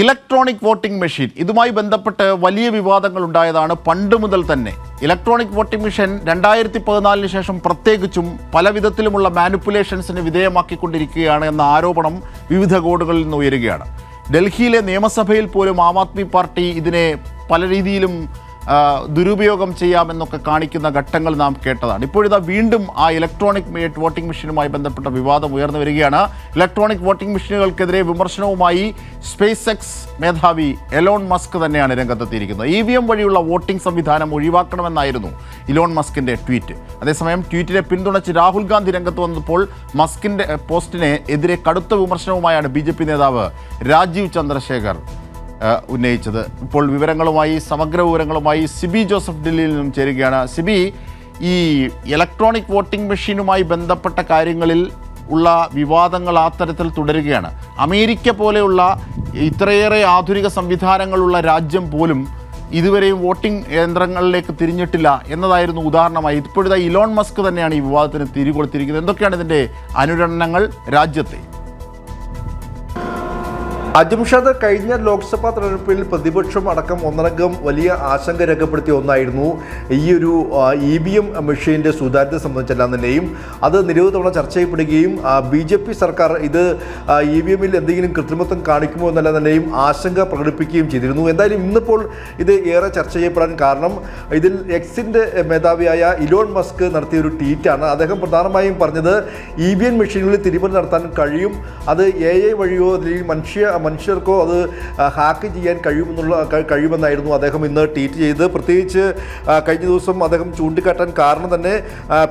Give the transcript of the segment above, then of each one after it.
Electronic voting machine. ഇതുമായി ബന്ധപ്പെട്ട് വലിയ വിവാദങ്ങൾ ഉണ്ടായതാണ് പണ്ട് മുതൽ തന്നെ. ഇലക്ട്രോണിക് വോട്ടിംഗ് മെഷീൻ രണ്ടായിരത്തി പതിനാലിന് ശേഷം പ്രത്യേകിച്ചും പല വിധത്തിലുമുള്ള മാനിപ്പുലേഷൻസിന് വിധേയമാക്കിക്കൊണ്ടിരിക്കുകയാണ് എന്ന ആരോപണം വിവിധ കോടുകളിൽ നിന്ന് ഉയരുകയാണ്. ഡൽഹിയിലെ നിയമസഭയിൽ പോലും ആം ആദ്മി പാർട്ടി ഇതിനെ പല രീതിയിലും ദുരുപയോഗം ചെയ്യാമെന്നൊക്കെ കാണിക്കുന്ന ഘട്ടങ്ങൾ നാം കേട്ടതാണ്. ഇപ്പോഴിതാ വീണ്ടും ആ ഇലക്ട്രോണിക് വോട്ടിംഗ് മെഷീനുമായി ബന്ധപ്പെട്ട വിവാദം ഉയർന്നു വരികയാണ്. ഇലക്ട്രോണിക് വോട്ടിംഗ് മെഷീനുകൾക്കെതിരെ വിമർശനവുമായി സ്പേസ് എക്സ് മേധാവി എലോൺ മസ്ക് തന്നെയാണ് രംഗത്തെത്തിയിരിക്കുന്നത്. ഇ വി എം വഴിയുള്ള വോട്ടിംഗ് സംവിധാനം ഒഴിവാക്കണമെന്നായിരുന്നു ഇലോൺ മസ്കിന്റെ ട്വീറ്റ്. അതേസമയം ട്വീറ്റിനെ പിന്തുണച്ച് രാഹുൽ ഗാന്ധി രംഗത്ത് വന്നപ്പോൾ മസ്കിന്റെ പോസ്റ്റിനെ എതിരെ കടുത്ത വിമർശനവുമായാണ് ബി നേതാവ് രാജീവ് ചന്ദ്രശേഖർ ഉന്നയിച്ചത്. ഇപ്പോൾ വിവരങ്ങളുമായി സമഗ്ര വിവരങ്ങളുമായി സിബി ജോസഫ് ഡൽഹിയിൽ നിന്നും ചേരുകയാണ്. സിബി ഈ ഇലക്ട്രോണിക് വോട്ടിംഗ് മെഷീനുമായി ബന്ധപ്പെട്ട കാര്യങ്ങളിൽ ഉള്ള വിവാദങ്ങൾ ആ തരത്തിൽ തുടരുകയാണ്. അമേരിക്ക പോലെയുള്ള ഇത്രയേറെ ആധുനിക സംവിധാനങ്ങളുള്ള രാജ്യം പോലും ഇതുവരെയും വോട്ടിംഗ് യന്ത്രങ്ങളിലേക്ക് തിരിഞ്ഞിട്ടില്ല എന്നതായിരുന്നു ഉദാഹരണമായി. ഇപ്പോഴത്തെ ഇലോൺ മസ്ക് തന്നെയാണ് ഈ വിവാദത്തിന് തിരികൊടുത്തിരിക്കുന്നത് എന്തൊക്കെയാണ് ഇതിന്റെ അനുരണനങ്ങൾ രാജ്യത്തെ? അജംഷാദ് കഴിഞ്ഞ ലോക്സഭാ തെരഞ്ഞെടുപ്പിൽ പ്രതിപക്ഷം അടക്കം ഒന്നടങ്കം വലിയ ആശങ്ക രേഖപ്പെടുത്തിയ ഒന്നായിരുന്നു ഈ ഒരു ഇ ബി എം മെഷീന്റെ സുതാര്യത സംബന്ധിച്ചെല്ലാം തന്നെയും അത് നിരവധി തവണ ചർച്ച ചെയ്യപ്പെടുകയും ബി ജെ പി സർക്കാർ ഇത് ഇ വി എമ്മിൽ എന്തെങ്കിലും കൃത്രിമത്വം കാണിക്കുമോ എന്നല്ല തന്നെയും ആശങ്ക പ്രകടിപ്പിക്കുകയും ചെയ്തിരുന്നു. എന്തായാലും ഇന്നിപ്പോൾ ഇത് ഏറെ ചർച്ച ചെയ്യപ്പെടാൻ കാരണം ഇതിൽ എക്സിന്റെ മേധാവിയായ ഇലോൺ മസ്ക് നടത്തിയ ഒരു ട്വീറ്റാണ്. അദ്ദേഹം പ്രധാനമായും പറഞ്ഞത് ഇ വി എം മെഷീനുകളിൽ തിരിമറി നടത്താൻ കഴിയും. അത് എ ഐ വഴിയോ അല്ലെങ്കിൽ മനുഷ്യ മനുഷ്യർക്കോ അത് ഹാക്ക് ചെയ്യാൻ കഴിയുമെന്നുള്ള കഴിയുമെന്നായിരുന്നു അദ്ദേഹം ഇന്ന് ട്വീറ്റ് ചെയ്ത് പ്രത്യേകിച്ച് കഴിഞ്ഞ ദിവസം അദ്ദേഹം ചൂണ്ടിക്കാട്ടാൻ കാരണം തന്നെ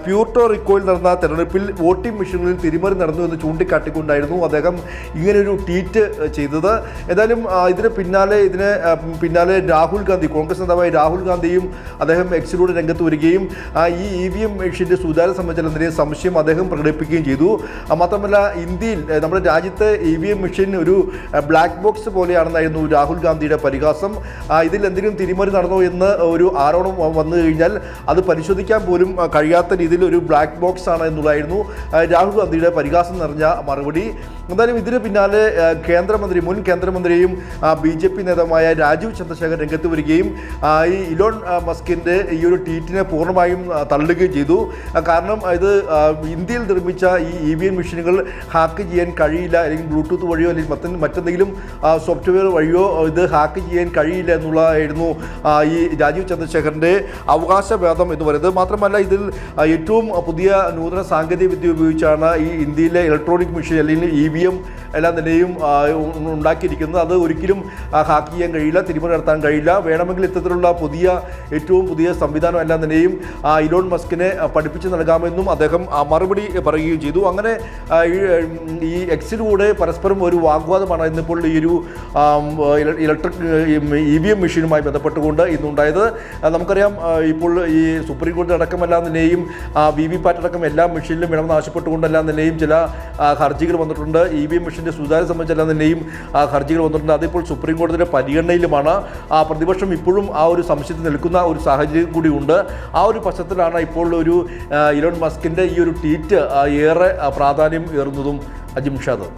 പ്യൂർട്ടോ റിക്കോയിൽ നടന്ന തെരഞ്ഞെടുപ്പിൽ വോട്ടിംഗ് മെഷീനുകളിൽ തിരിമറി നടന്നു എന്ന് ചൂണ്ടിക്കാട്ടിക്കൊണ്ടായിരുന്നു അദ്ദേഹം ഇങ്ങനൊരു ട്വീറ്റ് ചെയ്തത്. ഏതായാലും ഇതിന് പിന്നാലെ ഇതിന് പിന്നാലെ രാഹുൽ ഗാന്ധി കോൺഗ്രസ് നേതാവായ രാഹുൽ ഗാന്ധിയും അദ്ദേഹം എക്സിലൂടെ രംഗത്ത് വരികയും ഈ ഇ വി എം മെഷീന്റെ സുതാര്യ സംബന്ധിച്ചതിനെ സംശയം അദ്ദേഹം പ്രകടിപ്പിക്കുകയും ചെയ്തു. മാത്രമല്ല ഇന്ത്യയിൽ നമ്മുടെ രാജ്യത്തെ ഇ വി എം മെഷീൻ ഒരു ബ്ലാക്ക് ബോക്സ് പോലെയാണെന്നായിരുന്നു രാഹുൽ ഗാന്ധിയുടെ പരിഹാസം. ഇതിൽ എന്തെങ്കിലും തിരിമറി നടന്നോ എന്ന് ഒരു ആരോപണം വന്നു കഴിഞ്ഞാൽ അത് പരിശോധിക്കാൻ പോലും കഴിയാത്ത രീതിയിൽ ഒരു ബ്ലാക്ക് ബോക്സ് ആണ് എന്നുള്ളതായിരുന്നു രാഹുൽ ഗാന്ധിയുടെ പരിഹാസം നിറഞ്ഞ മറുപടി. എന്തായാലും ഇതിന് പിന്നാലെ കേന്ദ്രമന്ത്രി മുൻ കേന്ദ്രമന്ത്രിയും ബി ജെ പി നേതാവുമായ രാജീവ് ചന്ദ്രശേഖർ രംഗത്ത് വരികയും ഈ ഇലോൺ മസ്കിന്റെ ഈ ഒരു ട്വീറ്റിനെ പൂർണമായും തള്ളുകയും ചെയ്തു. കാരണം ഇത് ഇന്ത്യയിൽ നിർമ്മിച്ച ഈ ഇ വി എൻ മെഷീനുകൾ ഹാക്ക് ചെയ്യാൻ കഴിയില്ല അല്ലെങ്കിൽ ബ്ലൂടൂത്ത് വഴിയോ അല്ലെങ്കിൽ മറ്റ മറ്റെന്തെങ്കിലും സോഫ്റ്റ്വെയർ വഴിയോ ഇത് ഹാക്ക് ചെയ്യാൻ കഴിയില്ല എന്നുള്ളതായിരുന്നു ഈ രാജീവ് ചന്ദ്രശേഖറിന്റെ ഭേദം എന്ന് പറയുന്നത്. മാത്രമല്ല ഇതിൽ ഏറ്റവും പുതിയ നൂതന സാങ്കേതിക വിദ്യ ഉപയോഗിച്ചാണ് ഈ ഇന്ത്യയിലെ ഇലക്ട്രോണിക് മെഷീൻ അല്ലെങ്കിൽ ഇ വി എം എല്ലാം തന്നെയും ഉണ്ടാക്കിയിരിക്കുന്നത്. അത് ഒരിക്കലും ഹാക്ക് ചെയ്യാൻ കഴിയില്ല തിരിമറി നടത്താൻ കഴിയില്ല. വേണമെങ്കിൽ ഇത്തരത്തിലുള്ള പുതിയ ഏറ്റവും പുതിയ സംവിധാനം എല്ലാം തന്നെയും ഇലോൺ മസ്കിനെ പഠിപ്പിച്ച് നൽകാമെന്നും അദ്ദേഹം മറുപടി പറയുകയും ചെയ്തു. അങ്ങനെ ഈ, എക്സിലൂടെ പരസ്പരം ഒരു വാഗ്വാദമാണ് ഇന്നിപ്പോൾ ഈ ഒരു ഇലക്ട്രിക് ഇ വി എം മെഷീനുമായി ബന്ധപ്പെട്ടുകൊണ്ട് ഇന്നുണ്ടായത്. നമുക്കറിയാം ഇപ്പോൾ ഈ സുപ്രീം കോടതി അടക്കമെല്ലാം തന്നെയും വി വി പാറ്റ് അടക്കം എല്ലാ മെഷീനിലും വേണമെന്ന് ആവശ്യപ്പെട്ടുകൊണ്ടെല്ലാം തന്നെയും ചില ഹർജികൾ വന്നിട്ടുണ്ട്. ഇ വി എം മെഷീന്റെ സുതാര്യ സംബന്ധിച്ചെല്ലാം തന്നെയും ഹർജികൾ വന്നിട്ടുണ്ട്. അതിപ്പോൾ സുപ്രീം കോടതിയുടെ പരിഗണനയിലുമാണ്. ആ പ്രതിപക്ഷം ഇപ്പോഴും ആ ഒരു സംശയത്തിൽ നിൽക്കുന്ന ഒരു സാഹചര്യം കൂടിയുണ്ട്. ആ ഒരു പശ്ചാത്തലമാണ് ഇപ്പോൾ ഒരു ഇലോൺ മസ്കിന്റെ ഈ ഒരു ട്വീറ്റ് ഏറെ പ്രാധാന്യം ഏറുന്നതും. അജിംഷാദ്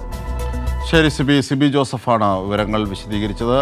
ശരി സിബി സിബി ജോസഫാണ് വിവരങ്ങൾ വിശദീകരിച്ചത്.